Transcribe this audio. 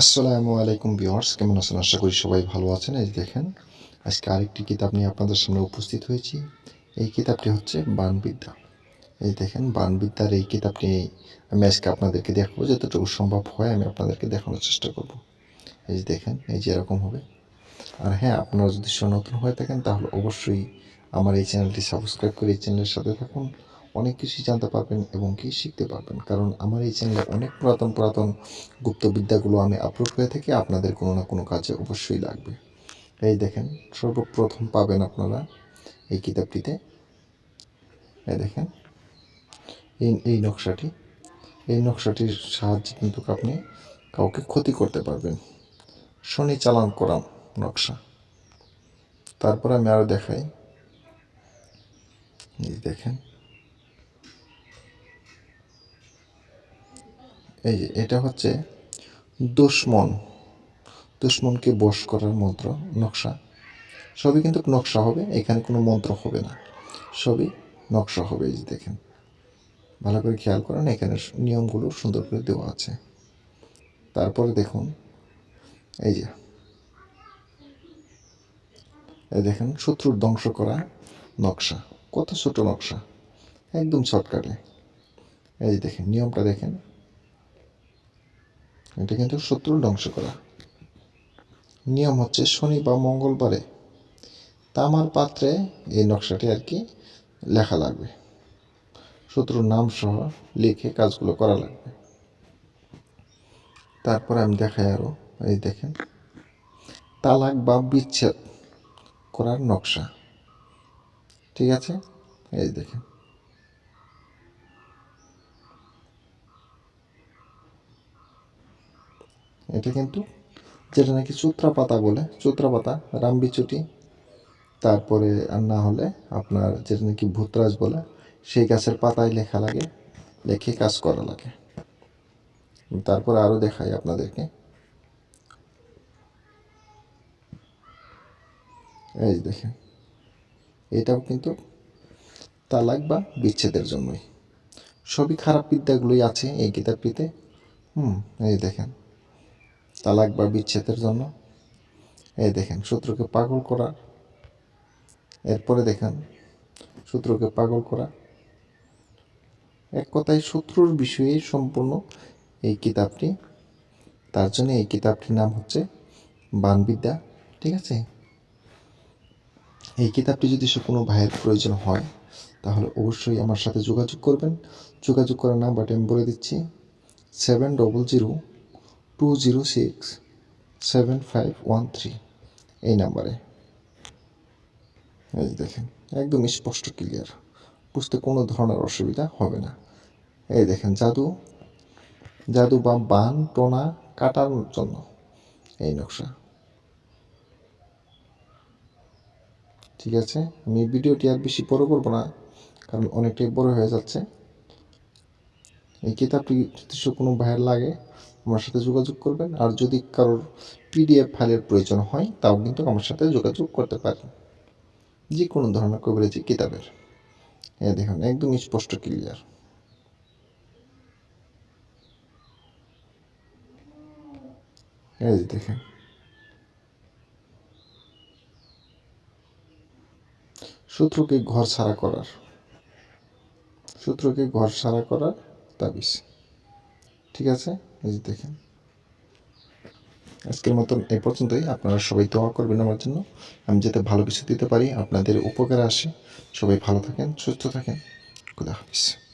আসসালামু আলাইকুম ভিউয়ার্স, কেমন আছেন? আশা করি সবাই ভালো আছেন। এই দেখেন, আজকে আরেকটি কিতাব নিয়ে আপনাদের সামনে উপস্থিত হয়েছি। এই কিতাবটি হচ্ছে বানবিদ্যা। এই দেখেন, বানবিদ্যার এই কিতাবটি আমি আজকে আপনাদেরকে দেখাবো, যতটুকু সম্ভব হয় আমি আপনাদেরকে দেখানোর চেষ্টা করব। এই যে দেখেন, এই যে এরকম হবে। আর হ্যাঁ আপনারা যদি নতুন হয়ে থাকেন, তাহলে অবশ্যই আমার এই চ্যানেলটি সাবস্ক্রাইব করে এই চ্যানেলের সাথে থাকুন। অনেক কিছুই জানতে পারবেন এবং কি শিখতে পারবেন। কারণ আমার এই চ্যানেলে অনেক পুরাতন পুরাতন গুপ্তবিদ্যাগুলো আমি আপলোড করে থাকি, আপনাদের কোনো না কোনো কাজে অবশ্যই লাগবে। এই দেখেন, সর্বপ্রথম পাবেন আপনারা এই কিতাবটিতে। এই দেখেন, এই এই নকশাটি। এই নকশাটির সাহায্যে কিন্তু আপনি কাউকে ক্ষতি করতে পারবেন। শনি চালান করা নকশা। তারপর আমি আরও দেখাই। দেখেন এই যে, এটা হচ্ছে দুশ্মন। দুশ্মনকে বশ করার মন্ত্র, নকশা। সবই কিন্তু নকশা হবে, এখানে কোনো মন্ত্র হবে না। সবই নকশা হবে, এই যে দেখেন। ভালো করে খেয়াল করেন, এখানে নিয়মগুলো সুন্দর করে দেওয়া আছে। তারপরে দেখুন, এই যে। এই দেখেন, শত্রুর ধ্বংস করা নকশা। কত ছোট নকশা, একদম শর্টকাটে। এই যে দেখেন, নিয়মটা দেখেন। এটা কিন্তু শত্রুর ধ্বংস করা। নিয়ম হচ্ছে শনি বা মঙ্গলবারে তামার পাত্রে এই নকশাটি আর কি লেখা লাগবে। শত্রুর নাম সহ লিখে কাজগুলো করা লাগবে। তারপরে আমি দেখাই আরও এই দেখেন। তালাক বা বিচ্ছেদ করার নকশা। ঠিক আছে? এই দেখেন। এটা কিন্তু যেটা নাকি চুত্রা পাতা বলে চুত্রা পাতা রামবিচুটি তারপরে আর না হলে আপনার যেটা নাকি ভূতরাজ বলে, সেই গাছের পাতায় লেখা লাগে, লেখে কাজ করা লাগে। তারপরে আরও দেখাই আপনাদেরকে। এই দেখেন, এটাও কিন্তু তালাক বা বিচ্ছেদের জন্যই। সবই খারাপ বিদ্যাগুলোই আছে এই কিতাবটিতে। হুম, এই দেখেন। তালাক বা বিচ্ছেদের জন্য। এই দেখেন, শত্রুকে পাগল করা। এরপরে দেখেন, শত্রুকে পাগল করা। এক কথায় শত্রুর বিষয়ে সম্পূর্ণ এই কিতাবটি, তার জন্য এই কিতাবটির নাম হচ্ছে বানবিদ্যা, ঠিক আছে? এই কিতাবটি যদি সে কোনো ভাইয়ের প্রয়োজন হয়, তাহলে অবশ্যই আমার সাথে যোগাযোগ করবেন। যোগাযোগ করার নাম্বারটি আমি বলে দিচ্ছি seven double zero two zero six seven five one three এই নাম্বারে। এই দেখেন, একদম স্পষ্ট ক্লিয়ার বুঝতে কোনো ধরনের অসুবিধা হবে না। এই দেখেন, জাদু জাদু বা বান, টোনা কাটার জন্য এই নকশা। ঠিক আছে, আমি ভিডিওটি আর বেশি বড় করব না, কারণ অনেকটাই বড় হয়ে যাচ্ছে। এই কিতাবটি যদি কোনো ভাইয়ের লাগে আমার সাথে যোগাযোগ করবেন। আর যদি কারোর পিডিএফ ফাইলের প্রয়োজন হয়, তাও কিন্তু আমার সাথে যোগাযোগ করতে পারেন। যে কোনো ধরনের কভারেজি কিতাবের। এ দেখুন, একদম স্পষ্ট ক্লিয়ার দেখেন। শত্রুকে ঘর ছাড়া করার। শত্রুকে ঘর ছাড়া করার তাবিজ। ঠিক আছে? এই যে দেখেন। আজকের মতন এই পর্যন্তই। আপনারা সবাই দোয়া করবেন আমার জন্য। আমি যাতে ভালো কিছু দিতে পারি, আপনাদের উপকারে আসে। সবাই ভালো থাকেন, সুস্থ থাকেন। খুদা হাফিজ।